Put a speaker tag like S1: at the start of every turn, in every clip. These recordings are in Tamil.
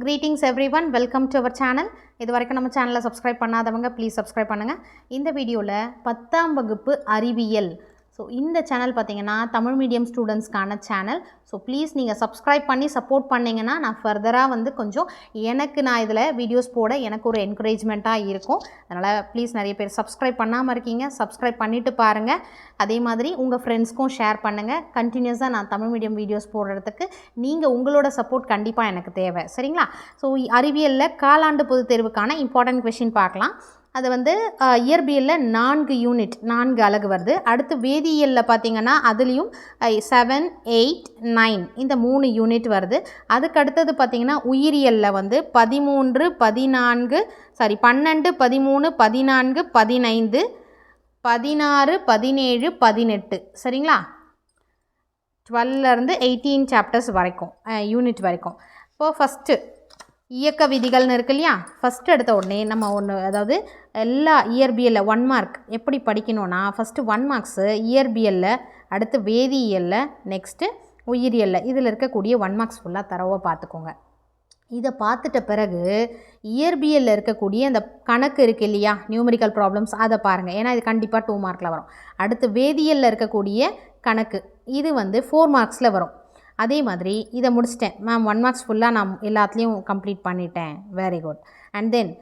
S1: Greetings everyone welcome to our channel இது வரைக்கும் நம்ம சேனலை சப்ஸ்கிரைப் பண்ணாதவங்க ப்ளீஸ் சப்ஸ்கிரைப் பண்ணுங்கள் இந்த வீடியோவில் பத்தாம் வகுப்பு அறிவியல் ஸோ இந்த சேனல் பார்த்தீங்கன்னா தமிழ் மீடியம் ஸ்டூடெண்ட்ஸ்க்கான சேனல் ஸோ ப்ளீஸ் நீங்கள் சப்ஸ்கிரைப் பண்ணி சப்போர்ட் பண்ணிங்கன்னா நான் ஃபர்தராக வந்து கொஞ்சம் எனக்கு நான் இதில் வீடியோஸ் போட எனக்கு ஒரு என்கரேஜ்மெண்ட்டாக இருக்கும். அதனால் ப்ளீஸ் நிறைய பேர் சப்ஸ்கிரைப் பண்ணாமல் இருக்கீங்க. சப்ஸ்கிரைப் பண்ணிவிட்டு பாருங்கள் அதே மாதிரி உங்கள் ஃப்ரெண்ட்ஸ்க்கும் ஷேர் பண்ணுங்கள் கண்டினியூஸாக நான் தமிழ் மீடியம் வீடியோஸ் போடுறதுக்கு நீங்கள் உங்களோட சப்போர்ட் கண்டிப்பாக எனக்கு தேவை. சரிங்களா? ஸோ அறிவியலில் காலாண்டு பொதுத் தேர்வுக்கான இம்பார்ட்டன்ட் கொஷின் பார்க்கலாம். அது வந்து இயற்பியலில் நான்கு யூனிட் நான்கு அலகு வருது. அடுத்து வேதியியலில் பார்த்தீங்கன்னா அதுலேயும் செவன் எயிட் நைன் இந்த மூணு யூனிட் வருது. அதுக்கு அடுத்தது பார்த்திங்கன்னா உயிரியலில் வந்து பதிமூன்று பதினான்கு சாரி பன்னெண்டு பதிமூணு பதினான்கு பதினைந்து பதினாறு பதினேழு பதினெட்டு. சரிங்களா? டுவெல்லேருந்து எயிட்டீன் சாப்டர்ஸ் வரைக்கும் யூனிட் வரைக்கும். இப்போது ஃபஸ்ட்டு இயக்க விதிகள்னு இருக்கு இல்லையா? ஃபஸ்ட்டு எடுத்த உடனே நம்ம ஒன்று அதாவது எல்லா இயற்பியலில் ஒன் மார்க் எப்படி படிக்கணும்னா ஃபஸ்ட்டு ஒன் மார்க்ஸு இயற்பியலில் அடுத்து வேதியியலில் நெக்ஸ்ட்டு உயிரியலில். இதில் இருக்கக்கூடிய ஒன் மார்க்ஸ் ஃபுல்லாக தரவாக பார்த்துக்கோங்க இதை பார்த்துட்ட பிறகு இயற்பியலில் இருக்கக்கூடிய அந்த கணக்கு இருக்குது இல்லையா? நியூமரிக்கல் ப்ராப்ளம்ஸ் அதை பாருங்கள் ஏன்னா இது கண்டிப்பாக டூ மார்க்கில் வரும். அடுத்து வேதியியலில் இருக்கக்கூடிய கணக்கு இது வந்து ஃபோர் மார்க்ஸில் வரும். அதே மாதிரி இதை முடிச்சிட்டேன். மேம் ஒன் மார்க்ஸ் ஃபுல்லாக நான் எல்லாத்துலேயும் கம்ப்ளீட் பண்ணிட்டேன். வெரி குட் அண்ட் தென்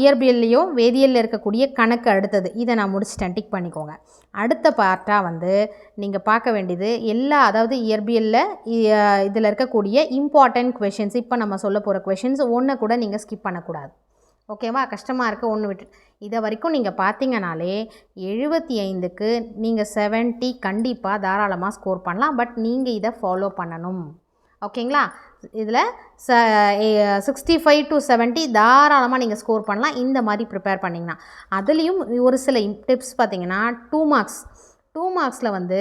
S1: இயற்பியல்லையும் வேதியியலில் இருக்கக்கூடிய கணக்கு அடுத்தது. இதை நான் முடிச்சிட்டேன். டிக் பண்ணிக்கோங்க. அடுத்த பார்ட்டாக வந்து நீங்கள் பார்க்க வேண்டியது எல்லா அதாவது இயற்பியலில் இதில் இருக்கக்கூடிய இம்பார்ட்டண்ட் கொஷின்ஸ் இப்போ நம்ம சொல்ல போகிற கொஷின்ஸ் ஒன்றை கூட நீங்கள் ஸ்கிப் பண்ணக்கூடாது. ஓகேவா கஷ்டமாக இருக்க. ஒன்று விட்டு இதை வரைக்கும் நீங்கள் பார்த்தீங்கனாலே எழுபத்தி ஐந்துக்கு நீங்கள் செவன்ட்டி கண்டிப்பாக தாராளமாக ஸ்கோர் பண்ணலாம். பட் நீங்கள் இதை ஃபாலோ பண்ணணும். ஓகேங்களா? இதில் ச சிக்ஸ்டி ஃபைவ் டு செவன்ட்டி தாராளமாக நீங்கள் ஸ்கோர் பண்ணலாம். இந்த மாதிரி ப்ரிப்பேர் பண்ணிங்கன்னா. அதுலேயும் ஒரு சில டிப்ஸ் பார்த்தீங்கன்னா டூ மார்க்ஸ் டூ மார்க்ஸில் வந்து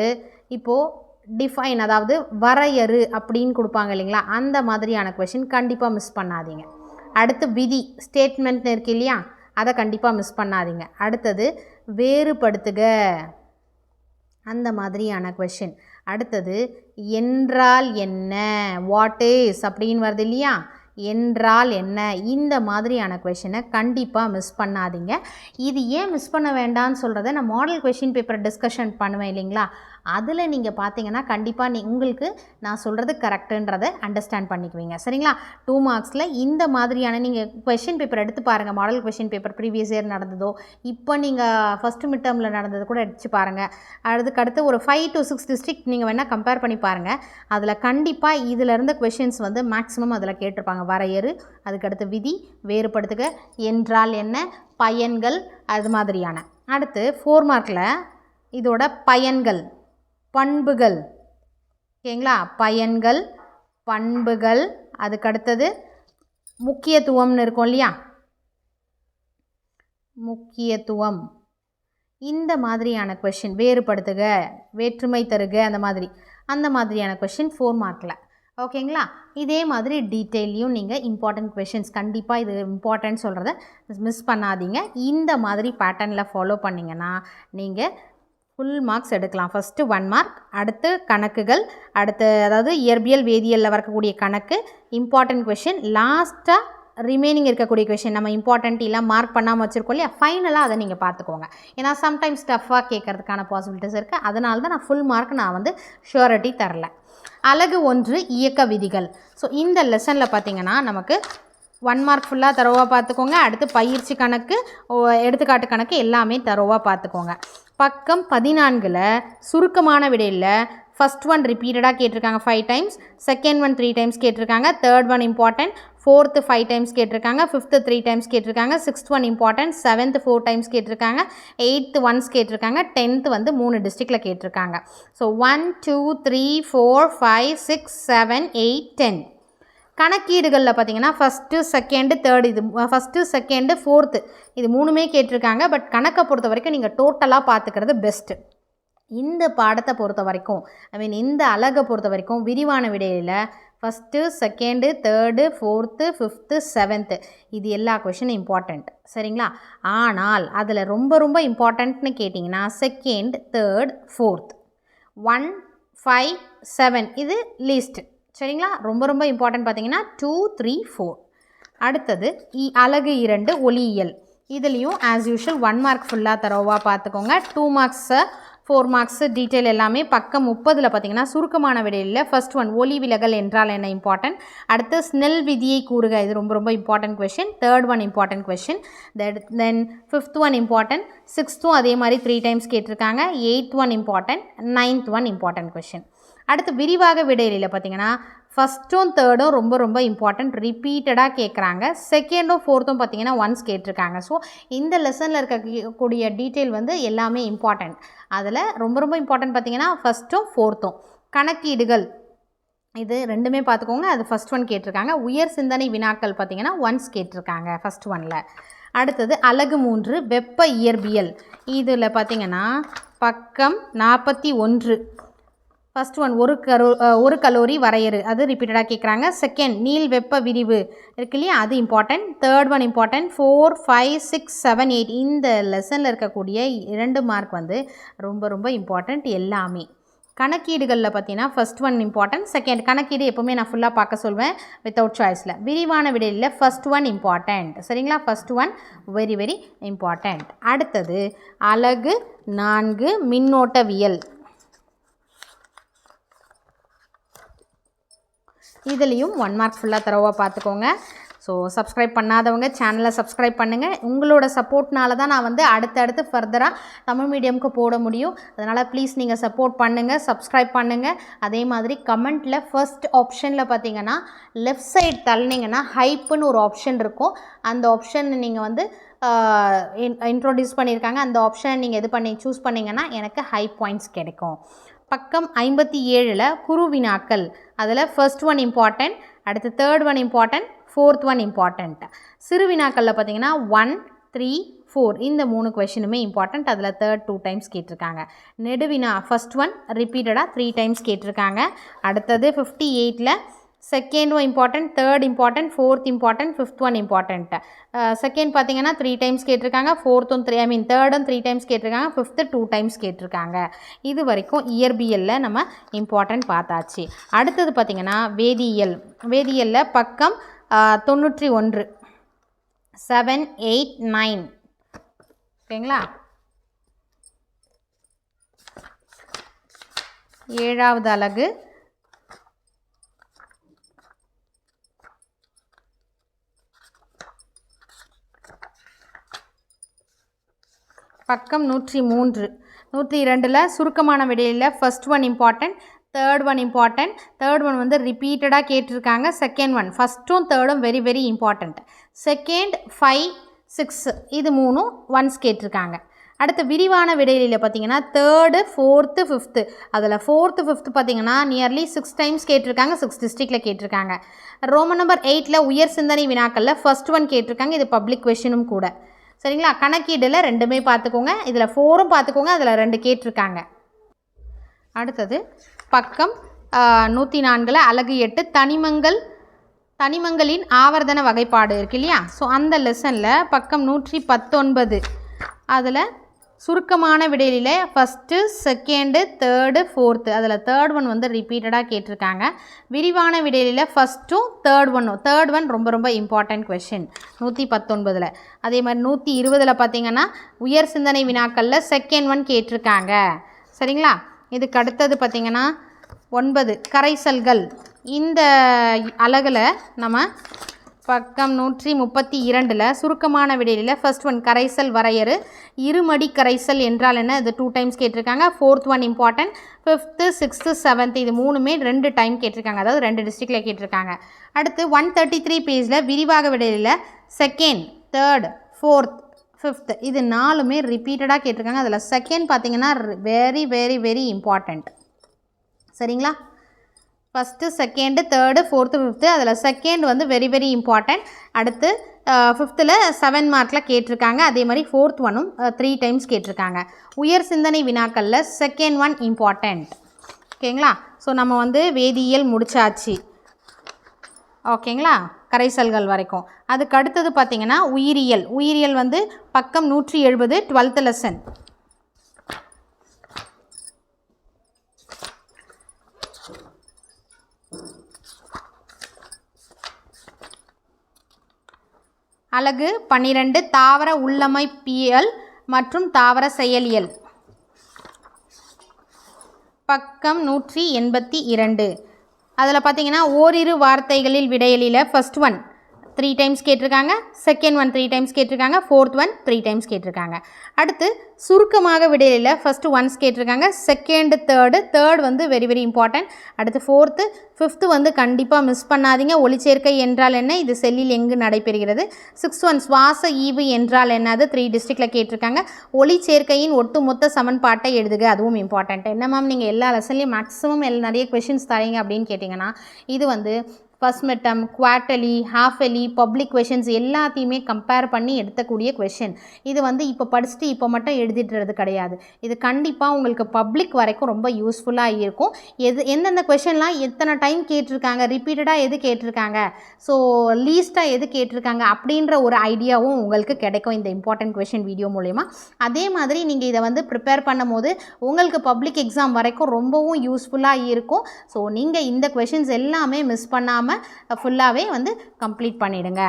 S1: இப்போது டிஃபைன் அதாவது வரையறு அப்படின்னு கொடுப்பாங்க இல்லைங்களா? அந்த மாதிரியான கொஷின் கண்டிப்பாக மிஸ் பண்ணாதீங்க. அடுத்து விதி ஸ்டேட்மெண்ட் இருக்கு இல்லையா? அதை கண்டிப்பாக மிஸ் பண்ணாதீங்க. அடுத்தது வேறுபடுத்துக. அந்த மாதிரியான கொஷின் அடுத்தது என்றால் என்ன? வாட் இஸ் அப்படின்னு வருது இல்லையா? என்றால் என்ன? இந்த மாதிரியான கொஷினை கண்டிப்பாக மிஸ் பண்ணாதீங்க. இது ஏன் மிஸ் பண்ண வேண்டாம்னு சொல்கிறத நான் மாடல் கொஷின் பேப்பர் டிஸ்கஷன் பண்ணுவேன் இல்லைங்களா? அதில் நீங்கள் பார்த்தீங்கன்னா கண்டிப்பாக நீ உங்களுக்கு நான் சொல்கிறது கரெக்டுன்றதை அண்டர்ஸ்டாண்ட் பண்ணிக்குவீங்க. சரிங்களா? டூ மார்க்ஸில் இந்த மாதிரியான நீங்கள் கொஷின் பேப்பர் எடுத்து பாருங்கள் model question paper previous year நடந்ததோ இப்போ நீங்கள் ஃபஸ்ட்டு மிட் டேர்மில் நடந்தது கூட அடித்து பாருங்கள் அதுக்கு அடுத்து ஒரு ஃபைவ் டு சிக்ஸ் டிஸ்ட்ரிக்ட் நீங்கள் வேணால் கம்பேர் பண்ணி பாருங்கள் அதில் கண்டிப்பாக இதிலிருந்து கொஷின்ஸ் வந்து மேக்ஸிமம் அதில் கேட்டிருப்பாங்க. வரையறு அதுக்கடுத்து விதி வேறுபடுத்துக என்றால் என்ன? பயன்கள் அது மாதிரியான. அடுத்து ஃபோர் மார்க்கில் இதோட பயன்கள். பண்புகள். ஓகேங்களா? பயன்கள் பண்புகள் அதுக்கடுத்தது முக்கியத்துவம்னு இருக்கும் இல்லையா? முக்கியத்துவம். இந்த மாதிரியான கொஷின் வேறுபடுத்துக வேற்றுமை தருக அந்த மாதிரி. அந்த மாதிரியான கொஷின் ஃபோர் மார்க்கில் ஓகேங்களா? இதே மாதிரி டீட்டெயிலையும் நீங்கள் இம்பார்ட்டன்ட் கொஷின்ஸ் கண்டிப்பாக இது இம்பார்ட்டன்ட் சொல்கிறத மிஸ் பண்ணாதீங்க. இந்த மாதிரி பேட்டர்னில் ஃபாலோ பண்ணிங்கன்னா நீங்கள் ஃபுல் மார்க்ஸ் எடுக்கலாம். ஃபஸ்ட்டு ஒன் மார்க் அடுத்து கணக்குகள் அடுத்து அதாவது இயற்பியல் வேதியியலில் வரக்கூடிய கணக்கு இம்பார்ட்டன்ட் கொஷின் லாஸ்ட்டாக ரிமைனிங் இருக்கக்கூடிய கொஷின் நம்ம இம்பார்ட்டன்ட் இல்லை மார்க் பண்ணாமல் வச்சுருக்கோம் இல்லையா? ஃபைனலாக அதை நீங்கள் பார்த்துக்கோங்க. ஏன்னா சம்டைம்ஸ் டஃப்பாக கேட்கறதுக்கான பாசிபிலிட்டிஸ் இருக்குது அதனால தான் நான் ஃபுல் மார்க் நான் வந்து ஷூரிட்டி தரல. அழகு ஒன்று இயக்க விதிகள். ஸோ இந்த லெசனில் பார்த்தீங்கன்னா நமக்கு ஒன் மார்க் ஃபுல்லாக தரவாக பார்த்துக்கோங்க. அடுத்து பயிற்சி கணக்கு எடுத்துக்காட்டு கணக்கு எல்லாமே தரவாக பார்த்துக்கோங்க. பக்கம் பதினான்கில் சுருக்கமான விடையில் ஃபஸ்ட் ஒன் ரிப்பீட்டடாக கேட்டிருக்காங்க five times second one three times கேட்டிருக்காங்க third one important fourth five times கேட்டிருக்காங்க ஃபிஃப்த்து த்ரீ டைம்ஸ் கேட்டிருக்காங்க sixth one important seventh four times கேட்டிருக்காங்க எயித்து ஒன்ஸ் கேட்டிருக்காங்க டென்த்து வந்து மூணு டிஸ்ட்ரிக்டில் கேட்டிருக்காங்க. So one two three four five six seven eight ten கணக்கீடுகளில் பார்த்தீங்கன்னா ஃபஸ்ட்டு செகண்டு தேர்டு இது ஃபஸ்ட்டு செகண்டு ஃபோர்த்து இது மூணுமே கேட்டிருக்காங்க. பட் கணக்கை பொறுத்த வரைக்கும் நீங்கள் டோட்டலாக பார்த்துக்கிறது பெஸ்ட்டு இந்த பாடத்தை பொறுத்த வரைக்கும் ஐ மீன் இந்த அழகை பொறுத்த வரைக்கும் விரிவான விடையில் first second third fourth fifth seventh இது எல்லா கொஷினும் இம்பார்ட்டண்ட் சரிங்களா? ஆனால் அதில் ரொம்ப ரொம்ப இம்பார்ட்டண்ட்னு கேட்டிங்கன்னா second third fourth one five seven இது லீஸ்ட்டு சரிங்களா? ரொம்ப ரொம்ப இம்பார்ட்டன்ட் பார்த்தீங்கன்னா டூ த்ரீ ஃபோர் அடுத்தது இ அலகு இரண்டு ஒளியியல் இதுலேயும் ஆஸ் யூஷுவல் ஒன் மார்க் ஃபுல்லாக தரோவாக பார்த்துக்கோங்க. Two marks four marks detail எல்லாமே பக்கம் முப்பதில் பார்த்தீங்கன்னா சுருக்கமான விடையில் ஃபர்ஸ்ட் ஒன் ஒளி விலகல் என்றால் என்ன இம்பார்ட்டன்ட் அடுத்து ஸ்னெல் விதியை கூறுக. இது ரொம்ப ரொம்ப important question third one important question then fifth one important சிக்ஸ்த்தும் அதே மாதிரி த்ரீ டைம்ஸ் கேட்டிருக்காங்க. Eighth one important ninth one important question அடுத்து விரிவாக விடையிலையில் பார்த்தீங்கன்னா ஃபஸ்ட்டும் தேர்டும் ரொம்ப ரொம்ப இம்பார்ட்டன்ட் ரிப்பீட்டடாக கேட்குறாங்க செகண்டும் ஃபோர்த்தும் பார்த்தீங்கன்னா ஒன்ஸ் கேட்டிருக்காங்க. ஸோ இந்த லெசனில் இருக்கக்கூடிய டீட்டெயில் வந்து எல்லாமே இம்பார்ட்டண்ட் அதில் ரொம்ப ரொம்ப இம்பார்ட்டன்ட் பார்த்தீங்கன்னா ஃபஸ்ட்டும் ஃபோர்த்தும் கணக்கீடுகள். இது ரெண்டுமே பார்த்துக்கோங்க அது ஃபஸ்ட் ஒன் கேட்டிருக்காங்க. உயர் சிந்தனை வினாக்கள் பார்த்தீங்கன்னா ஒன்ஸ் கேட்டிருக்காங்க ஃபஸ்ட் ஒனில் அடுத்தது அழகு மூன்று வெப்ப இயற்பியல். இதில் பார்த்தீங்கன்னா பக்கம் நாற்பத்தி ஒன்று. ஃபஸ்ட் ஒன் ஒரு கரோ ஒரு கலோரி வரையறு. அது ரிப்பீட்டடாக கேட்குறாங்க செகண்ட் நீள் வெப்ப விரிவு. இருக்கு இல்லையா? அது important third one important four five six seven eight இந்த லெசனில் இருக்கக்கூடிய இரண்டு மார்க் வந்து ரொம்ப ரொம்ப இம்பார்ட்டண்ட் எல்லாமே. கணக்கீடுகளில் பார்த்தீங்கன்னா ஃபஸ்ட் ஒன் இம்பார்ட்டன்ட் செகண்ட் கணக்கீடு எப்போவுமே நான் ஃபுல்லாக பார்க்க சொல்வேன் வித்தவுட் சாய்ஸில் விரிவான விடையில் ஃபர்ஸ்ட் ஒன் இம்பார்ட்டண்ட் சரிங்களா? First one very very important அடுத்தது அலகு நான்கு மின்னோட்டவியல். இதுலேயும் ஒன் மார்க் ஃபுல்லாக தரவாக பார்த்துக்கோங்க ஸோ சப்ஸ்கிரைப் பண்ணாதவங்க சேனலை சப்ஸ்கிரைப் பண்ணுங்கள் உங்களோட சப்போர்ட்னால தான் நான் வந்து அடுத்தடுத்து ஃபர்தராக தமிழ் மீடியம்க்கு போட முடியும். அதனால் ப்ளீஸ் நீங்கள் சப்போர்ட் பண்ணுங்கள் சப்ஸ்கிரைப் பண்ணுங்கள் அதே மாதிரி கமெண்ட்டில் ஃபர்ஸ்ட் ஆப்ஷனில் பார்த்தீங்கன்னா லெஃப்ட் சைடு தள்ளினீங்கன்னா ஹைப்புன்னு ஒரு ஆப்ஷன் இருக்கும். அந்த ஆப்ஷன் நீங்கள் வந்து இன்ட்ரோடியூஸ் பண்ணியிருக்காங்க அந்த ஆப்ஷனை நீங்கள் இது பண்ணி சூஸ் பண்ணிங்கன்னா எனக்கு ஹை பாயிண்ட்ஸ் கிடைக்கும். பக்கம் ஐம்பத்தி ஏழில் குருவினாக்கள். அதில் ஃபர்ஸ்ட் ஒன் இம்பார்ட்டன்ட் அடுத்து third one important fourth one important சிறு வினாக்களில் பார்த்தீங்கன்னா ஒன் த்ரீ ஃபோர் இந்த மூணு கொஷினுமே இம்பார்ட்டண்ட் அதில் தேர்ட் டூ டைம்ஸ் கேட்டிருக்காங்க. நெடுவினா ஃபஸ்ட் ஒன் ரிப்பீட்டடாக த்ரீ டைம்ஸ் கேட்டிருக்காங்க. அடுத்தது ஃபிஃப்டி எயிட்டில் second one important third important fourth important fifth one important second பார்த்தீங்கன்னா த்ரீ டைம்ஸ் கேட்டிருக்காங்க. ஃபோர்த்தும் த்ரீ ஐ மீன் தேர்டும் த்ரீ டைம்ஸ் கேட்டிருக்காங்க. ஃபிஃப்த்து டூ டைம்ஸ் கேட்டிருக்காங்க. இது வரைக்கும் இயற்பியலில் நம்ம இம்பார்ட்டன்ட் பார்த்தாச்சு. அடுத்தது பார்த்திங்கன்னா வேதியியல். வேதியியலில் பக்கம் தொண்ணூற்றி ஒன்று. செவன் எயிட் நைன் ஓகேங்களா ஏழாவது அலகு. பக்கம் நூற்றி மூன்று. நூற்றி இரண்டில் சுருக்கமான விடையில் first one important third one important third one வந்து ரிப்பீட்டடாக கேட்டிருக்காங்க. செகண்ட் ஒன் ஃபஸ்ட்டும் தேர்டும் very very important second five six இது மூணும் ஒன்ஸ் கேட்டிருக்காங்க. அடுத்து விரிவான விடையில பார்த்தீங்கன்னா தேர்டு ஃபோர்த்து ஃபிஃப்த்து அதில் ஃபோர்த்து ஃபிஃப்த்து பார்த்தீங்கன்னா நியர்லி சிக்ஸ் டைம்ஸ் கேட்டிருக்காங்க. சிக்ஸ் டிஸ்ட்ரிக்டில் கேட்டிருக்காங்க. ரோமன் நம்பர் எயிட்டில் உயர் சிந்தனை வினாக்களில் ஃபர்ஸ்ட் ஒன் கேட்டிருக்காங்க. இது பப்ளிக் கொஷினும் கூட. சரிங்களா? கணக்கீடில் ரெண்டுமே பார்த்துக்கோங்க. இதில் ஃபோரும் பார்த்துக்கோங்க. அதில் ரெண்டு கேட்டிருக்காங்க. அடுத்தது பக்கம் நூற்றி நான்கில் அலகு எட்டு தனிமங்கள் தனிமங்களின் ஆவர்த்தன வகைப்பாடு இருக்கு இல்லையா? ஸோ அந்த லெசனில் பக்கம் நூற்றி பத்தொன்பது. அதில் சுருக்கமான விடையில ஃபஸ்ட்டு செகண்டு தேர்டு ஃபோர்த்து அதில் தேர்ட் ஒன் வந்து ரிப்பீட்டடாக கேட்டிருக்காங்க. விரிவான விடையில ஃபஸ்ட்டும் தேர்ட் ஒன்னும் தேர்ட் ஒன் ரொம்ப ரொம்ப இம்பார்ட்டன்ட் கொஷின் நூற்றி பத்தொன்பதில். அதே மாதிரி நூற்றி இருபதில் பார்த்தீங்கன்னா உயர் சிந்தனை வினாக்களில் செகண்ட் ஒன் கேட்டிருக்காங்க. சரிங்களா? இதுக்கு அடுத்தது பார்த்திங்கன்னா ஒன்பது கரைசல்கள். இந்த அலகில் நம்ம பக்கம் நூற்றி முப்பத்தி இரண்டில் சுருக்கமான விடையில் ஃபர்ஸ்ட் ஒன் கரைசல் வரையறு. இருமடி கரைசல் என்றால் என்ன? இது டூ டைம்ஸ் கேட்டிருக்காங்க. Fourth one important fifth sixth seventh இது மூணுமே ரெண்டு டைம் கேட்டிருக்காங்க. அதாவது ரெண்டு டிஸ்ட்ரிக்டில் கேட்டிருக்காங்க. அடுத்து ஒன் தேர்ட்டி த்ரீ பேஜில் விரிவாக விடையில் செகண்ட் தேர்ட் ஃபோர்த் ஃபிஃப்த் இது நாலுமே ரிப்பீட்டடாக கேட்டிருக்காங்க. அதில் செகண்ட் பார்த்தீங்கன்னா வெரி வெரி வெரி இம்பார்ட்டண்ட் சரிங்களா? First second third fourth fifth அதில் செகண்ட் வந்து வெரி வெரி இம்பார்ட்டண்ட் அடுத்து ஃபிஃப்த்தில் செவன் மார்க்கில் கேட்டிருக்காங்க. அதே மாதிரி ஃபோர்த் ஒன்னும் த்ரீ டைம்ஸ் கேட்டிருக்காங்க. உயர் சிந்தனை வினாக்களில் செகண்ட் ஒன் இம்பார்ட்டண்ட் ஓகேங்களா? ஸோ நம்ம வந்து வேதியியல் முடிச்சாச்சு. ஓகேங்களா? கரைசல்கள் வரைக்கும். அதுக்கு அடுத்தது பார்த்திங்கன்னா உயிரியல். உயிரியல் வந்து பக்கம் நூற்றி எழுபது டுவெல்த் லெசன் அலகு பன்னிரெண்டு தாவர உள்ளமைப்பியல் மற்றும் தாவர செயலியல். பக்கம் நூற்றி எண்பத்தி இரண்டு. அதில் பார்த்தீங்கன்னா ஓரிரு வார்த்தைகளில் விடையலில் ஃபஸ்ட் ஒன் த்ரீ டைம்ஸ் கேட்டிருக்காங்க. செகண்ட் ஒன் த்ரீ டைம்ஸ் கேட்டிருக்காங்க. ஃபோர்த் ஒன் த்ரீ டைம்ஸ் கேட்டிருக்காங்க. அடுத்து சுருக்கமாக விடையில் ஃபஸ்ட்டு ஒன்ஸ் கேட்டிருக்காங்க. செகண்டு தேர்டு தேர்ட் வந்து வெரி வெரி இம்பார்ட்டன்ட் அடுத்து ஃபோர்த்து ஃபிஃப்த்து வந்து கண்டிப்பாக மிஸ் பண்ணாதீங்க. ஒளிச்சேர்க்கை என்றால் என்ன? இது செல்லில் எங்கு நடைபெறுகிறது? சிக்ஸ் ஒன் சுவாச ஈவு என்றால் என்ன? அது த்ரீ டிஸ்ட்ரிக்டில் கேட்டிருக்காங்க. ஒளிச்சேர்க்கையின் ஒட்டுமொத்த சமன்பாட்டை எழுதுக. அதுவும் இம்பார்ட்டன்ட் என்ன மேம் நீங்கள் எல்லா லெசன்லேயும் மேக்ஸிமம் எல் நிறைய கொஷின்ஸ் தரீங்க அப்படின்னு கேட்டிங்கன்னா இது வந்து first midterm quarterly half yearly public questions எல்லாத்தையுமே கம்பேர் பண்ணி எடுத்தக்கூடிய கொஷின். இது வந்து இப்போ படிச்சுட்டு இப்போ மட்டும் எழுதிட்டுறது கிடையாது. இது கண்டிப்பாக உங்களுக்கு பப்ளிக் வரைக்கும் ரொம்ப யூஸ்ஃபுல்லாக இருக்கும். எது எந்தெந்த கொஷின்லாம் எத்தனை டைம் கேட்டிருக்காங்க ரிப்பீட்டடாக எது கேட்டிருக்காங்க ஸோ லீஸ்ட்டாக எது கேட்டிருக்காங்க அப்படின்ற ஒரு ஐடியாவும் உங்களுக்கு கிடைக்கும் இந்த இம்பார்ட்டன்ட் கொஷின் வீடியோ மூலயமா. அதே மாதிரி நீங்கள் இதை வந்து ப்ரிப்பேர் பண்ணும்போது உங்களுக்கு பப்ளிக் எக்ஸாம் வரைக்கும் ரொம்பவும் யூஸ்ஃபுல்லாக இருக்கும். ஸோ நீங்கள் இந்த கொஷின்ஸ் எல்லாமே மிஸ் பண்ணாமல் ஃபுல்லாகவே வந்து கம்ப்ளீட் பண்ணிவிடுங்க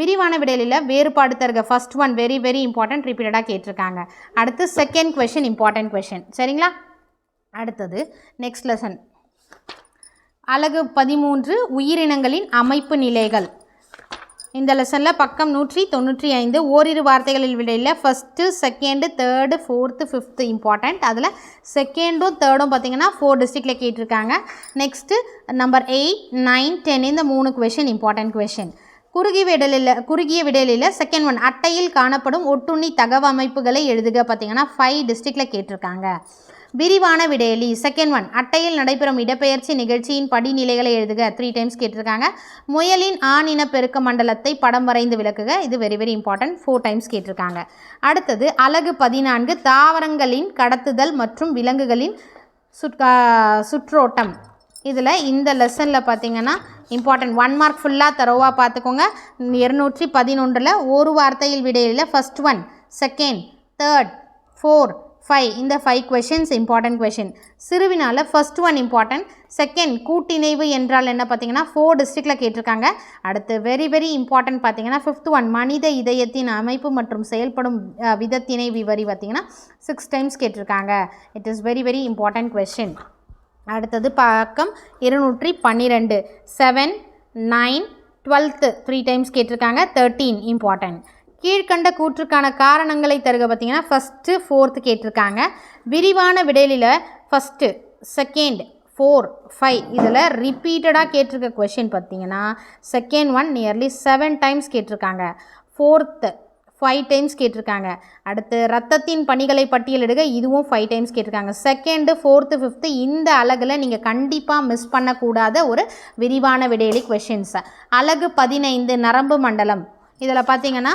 S1: விரிவான விடையில வேறுபாடு தருக. First one very very important ரிப்பீட்டடாக கேட்டிருக்காங்க. அடுத்து செகண்ட் கொஷின் இம்பார்ட்டன்ட் கொஷின் சரிங்களா? அடுத்தது நெக்ஸ்ட் லெசன் அழகு பதிமூன்று உயிரினங்களின் அமைப்பு நிலைகள். இந்த லெசனில் பக்கம் நூற்றி தொண்ணூற்றி ஐந்து ஓரிரு வார்த்தைகளில் விடையில் first second third fourth fifth important அதில் செகண்டும் தேர்டும் பார்த்தீங்கன்னா ஃபோர் டிஸ்ட்ரிக்டில் கேட்டிருக்காங்க. Next number eight nine ten இந்த மூணு கொஷின் இம்பார்ட்டன்ட் கொஷின் குறுகிய விடலில் குறுகிய விடலில் செகண்ட் ஒன் அட்டையில் காணப்படும் ஒட்டுண்ணி தகவமைப்புகளை எழுதுக பார்த்திங்கன்னா ஃபைவ் டிஸ்ட்ரிக்டில் கேட்டிருக்காங்க. விரிவான விடையலி. செகண்ட் ஒன் அட்டையில் நடைபெறும் இடப்பெயர்ச்சி நிகழ்ச்சியின் படிநிலைகளை எழுதுக. த்ரீ டைம்ஸ் கேட்டிருக்காங்க. முயலின் ஆண் இன பெருக்க மண்டலத்தை படம் வரைந்து விளக்குக. இது very very important four times கேட்டிருக்காங்க. அடுத்தது அலகு பதினான்கு தாவரங்களின் கடத்துதல் மற்றும் விலங்குகளின் சுட் சுற்றோட்டம். இதில் இந்த லெசனில் பார்த்தீங்கன்னா இம்பார்ட்டன்ட் ஒன் மார்க் ஃபுல்லாக தரோவாக பார்த்துக்கோங்க இருநூற்றி பதினொன்றில் ஒரு வார்த்தையில் விடையில் first one second third four five இந்த ஃபைவ் கொஷின்ஸ் இம்பார்ட்டன்ட் கொஷின் சிறுவினால் ஃபர்ஸ்ட் ஒன் இம்பார்ட்டன்ட் செகண்ட் கூட்டிணைவு என்றால் என்ன பார்த்தீங்கன்னா ஃபோர் டிஸ்ட்ரிக்டில் கேட்டிருக்காங்க. அடுத்து வெரி வெரி இம்பார்ட்டன்ட் பார்த்தீங்கன்னா ஃபிஃப்த் ஒன் மனித இதயத்தின் அமைப்பு மற்றும் செயல்படும் விதத்தினை விவரி பார்த்தீங்கன்னா சிக்ஸ் டைம்ஸ் கேட்டிருக்காங்க. It is very very important question அடுத்தது பக்கம் இருநூற்றி பன்னிரெண்டு. Seven nine twelfth three times கேட்டிருக்காங்க. தேர்ட்டீன் இம்பார்ட்டன்ட் கீழ்கண்ட கூற்றுக்கான காரணங்களை தருக பார்த்தீங்கன்னா ஃபஸ்ட்டு ஃபோர்த்து கேட்டிருக்காங்க. விரிவான விடையிலில் ஃபஸ்ட்டு செகண்ட் ஃபோர் ஃபைவ் இதில் ரிப்பீட்டடாக கேட்டிருக்க கொஷின் பார்த்தீங்கன்னா second one nearly seven times கேட்டிருக்காங்க. ஃபோர்த்து ஃபைவ் டைம்ஸ் கேட்டிருக்காங்க. அடுத்து ரத்தத்தின் பணிகளை பட்டியலிடுக இதுவும் ஃபைவ் டைம்ஸ் கேட்டிருக்காங்க. செகண்டு ஃபோர்த்து ஃபிஃப்த்து இந்த அலகில் நீங்கள் கண்டிப்பாக மிஸ் பண்ணக்கூடாத ஒரு விரிவான விடையிலி கொஷின்ஸ் அலகு பதினைந்து நரம்பு மண்டலம். இதில் பார்த்தீங்கன்னா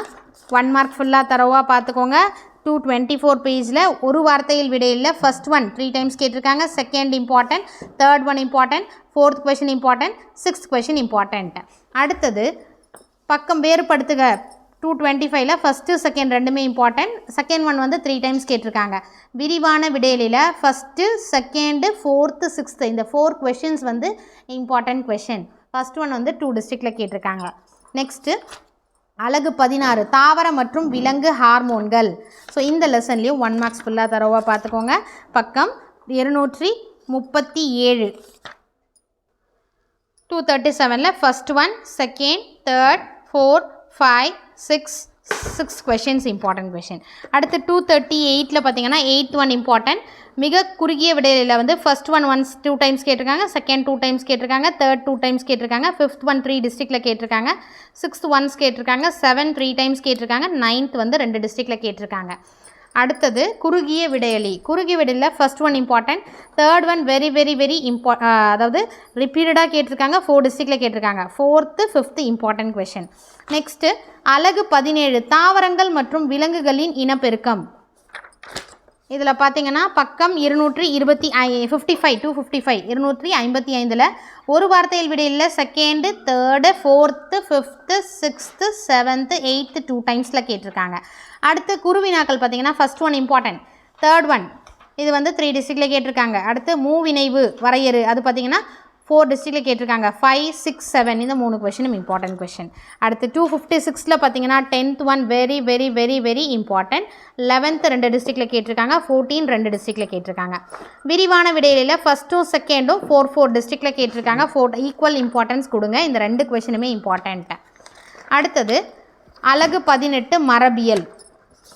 S1: ஒன் மார்க் ஃபுல்லாக தரவாக பார்த்துக்கோங்க. டூ டுவெண்ட்டி ஃபோர் பேஜில் ஒரு வார்த்தையில் விடையில் ஃபஸ்ட் ஒன் த்ரீ டைம்ஸ் கேட்டிருக்காங்க. Second important third one important fourth question important sixth question important அடுத்தது பக்கம் வேறுபடுத்துக. டூ டுவெண்ட்டி ஃபைவ்ல ஃபஸ்ட்டு செகண்ட் ரெண்டுமே இம்பார்ட்டன்ட் செகண்ட் ஒன் வந்து த்ரீ டைம்ஸ் கேட்டிருக்காங்க. விரிவான விடையிலில் ஃபஸ்ட்டு செகண்டு ஃபோர்த்து சிக்ஸ்த்து இந்த ஃபோர் கொஷின்ஸ் வந்து இம்பார்ட்டன்ட் கொஷின் ஃபஸ்ட் ஒன் வந்து டூ டிஸ்ட்ரிக்டில் கேட்டிருக்காங்க. நெக்ஸ்ட்டு அழகு பதினாறு தாவர மற்றும் விலங்கு ஹார்மோன்கள். ஸோ இந்த லெசன்லேயும் ஒன் மார்க்ஸ் ஃபுல்லாக தரவாக பார்த்துக்கோங்க. பக்கம் இருநூற்றி முப்பத்தி ஏழு. டூ தேர்ட்டி செவனில் first one second third four five six six questions important question அடுத்து டூ தேர்ட்டி எயிட்டில் பார்த்தீங்கன்னா எயிட் ஒன் இம்பார்ட்டன்ட் மிக குறுகிய விடையில வந்து first one once two times கேட்டிருக்காங்க செகண்ட் டூ டைம்ஸ் கேட்டிருக்காங்க தேர்ட் டூ டைம்ஸ் கேட்டிருக்காங்க ஃபிஃப்த் ஒன் த்ரீ டிஸ்ட்ரிக்டில் கேட்டிருக்காங்க சிக்ஸ்த் ஒன்ஸ் கேட்டிருக்காங்க செவன் த்ரீ டைம்ஸ் கேட்டிருக்காங்க நைன்த் வந்து ரெண்டு டிஸ்ட்ரிக்டில் கேட்டிருக்காங்க. அடுத்தது குறுகிய விடையலி. குறுகிய விடையில் first one important third one very very very இம்பா அதாவது ரிப்பீட்டடாக கேட்டிருக்காங்க ஃபோர் டிஸ்ட்ரிக்டில் கேட்டிருக்காங்க. Fourth fifth important question next அலகு பதினேழு தாவரங்கள் மற்றும் விலங்குகளின் இனப்பெருக்கம். இதில் பார்த்தீங்கன்னா பக்கம் இருநூற்றி இருபத்தி ஐ fifty five two fifty five இருநூற்றி ஐம்பத்தி ஐந்தில் ஒரு வார்த்தையில் விடையில் second third fourth fifth sixth seventh eighth two டைம்ஸில் கேட்டிருக்காங்க. அடுத்து குருவினாக்கள் பார்த்தீங்கன்னா first one important third one இது வந்து த்ரீ டிஸ்ட்ரிக்டில் கேட்டிருக்காங்க. அடுத்து மூவினைவு வரையறு அது பார்த்தீங்கன்னா ஃபோர் டிஸ்ட்ரிக்டில் கேட்டிருக்காங்க. ஃபைவ் சிக்ஸ் செவன் இந்த மூணு கொஷினும் இம்பார்ட்டன்ட் கொஷின் அடுத்து டூ ஃபிஃப்டி சிக்ஸில் பார்த்தீங்கன்னா tenth one very very very very important eleventh ரெண்டு டிஸ்ட்ரிக்டில் கேட்டிருக்காங்க. ஃபோர்டீன் ரெண்டு டிஸ்ட்ரிக்டில் கேட்டிருக்காங்க. விரிவான விடையில ஃபஸ்ட்டும் செகண்டும் ஃபோர் ஃபோர் டிஸ்ட்ரிக்டில் கேட்டிருக்காங்க. ஃபோர் ஈக்குவல் இம்பார்ட்டன்ஸ் கொடுங்க. இந்த ரெண்டு கொஷினுமே இம்பார்ட்டன்ட்டு அடுத்தது அழகு பதினெட்டு மரபியல்.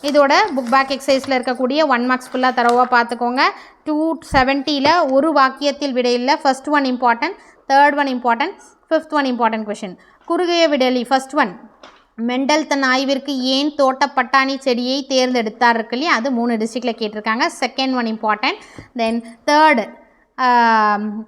S1: இதோட புக் பேக் எக்ஸசைஸில் இருக்கக்கூடிய ஒன் மார்க்ஸ் ஃபுல்லாக தரவாக பார்த்துக்கோங்க. டூ செவன்ட்டியில் ஒரு வாக்கியத்தில் விடையில் first one important third one important fifth one important question குறுகிய விடலி ஃபர்ஸ்ட் ஒன் மெண்டல் தன் ஆய்விற்கு ஏன் தோட்ட பட்டாணி செடியை தேர்ந்தெடுத்தார் இருக்கு இல்லையா? அது மூணு டிஸ்ட்ரிக்டில் கேட்டிருக்காங்க. Second one important then third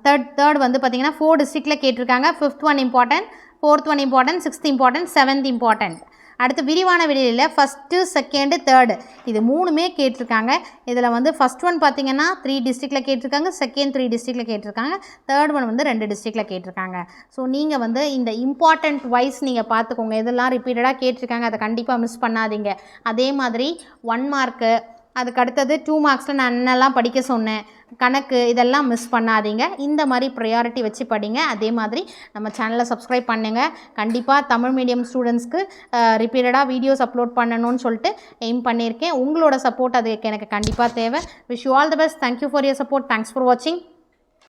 S1: third third வந்து பார்த்தீங்கன்னா ஃபோர் டிஸ்ட்ரிக்டில் கேட்டிருக்காங்க. Fifth one important fourth one important sixth important seventh important அடுத்து விரிவான விடையில் ஃபஸ்ட்டு செகண்டு தேர்டு இது மூணுமே கேட்டிருக்காங்க. இதில் வந்து ஃபஸ்ட் ஒன் பார்த்தீங்கன்னா த்ரீ டிஸ்ட்ரிக்டில் கேட்டிருக்காங்க. செகண்ட் த்ரீ டிஸ்ட்ரிக்டில் கேட்டிருக்காங்க. தேர்ட் ஒன் வந்து ரெண்டு டிஸ்ட்ரிக்டில் கேட்டிருக்காங்க. ஸோ நீங்கள் வந்து இந்த இம்பார்ட்டண்ட் வைஸ் நீங்கள் பார்த்துக்கோங்க இதெல்லாம் ரிப்பீட்டடாக கேட்டிருக்காங்க. அதை கண்டிப்பாக மிஸ் பண்ணாதீங்க. அதே மாதிரி ஒன் மார்க்கு அதுக்கு அடுத்தது டூ மார்க்ஸில் நான் என்னெல்லாம் படிக்க சொன்னேன். கணக்கு இதெல்லாம் மிஸ் பண்ணாதீங்க. இந்த மாதிரி ப்ரையாரிட்டி வச்சு படிங்க. அதே மாதிரி நம்ம சேனலை சப்ஸ்கிரைப் பண்ணுங்கள் கண்டிப்பாக தமிழ் மீடியம் ஸ்டூடெண்ட்ஸ்க்கு ரிப்பீட்டடாக வீடியோஸ் அப்லோட் பண்ணணும்னு சொல்லிட்டு எய்ம் பண்ணியிருக்கேன். உங்களோட சப்போர்ட் அதுக்கு எனக்கு கண்டிப்பாக தேவை. Wish you all the best thank you for your support thanks for வாட்சிங்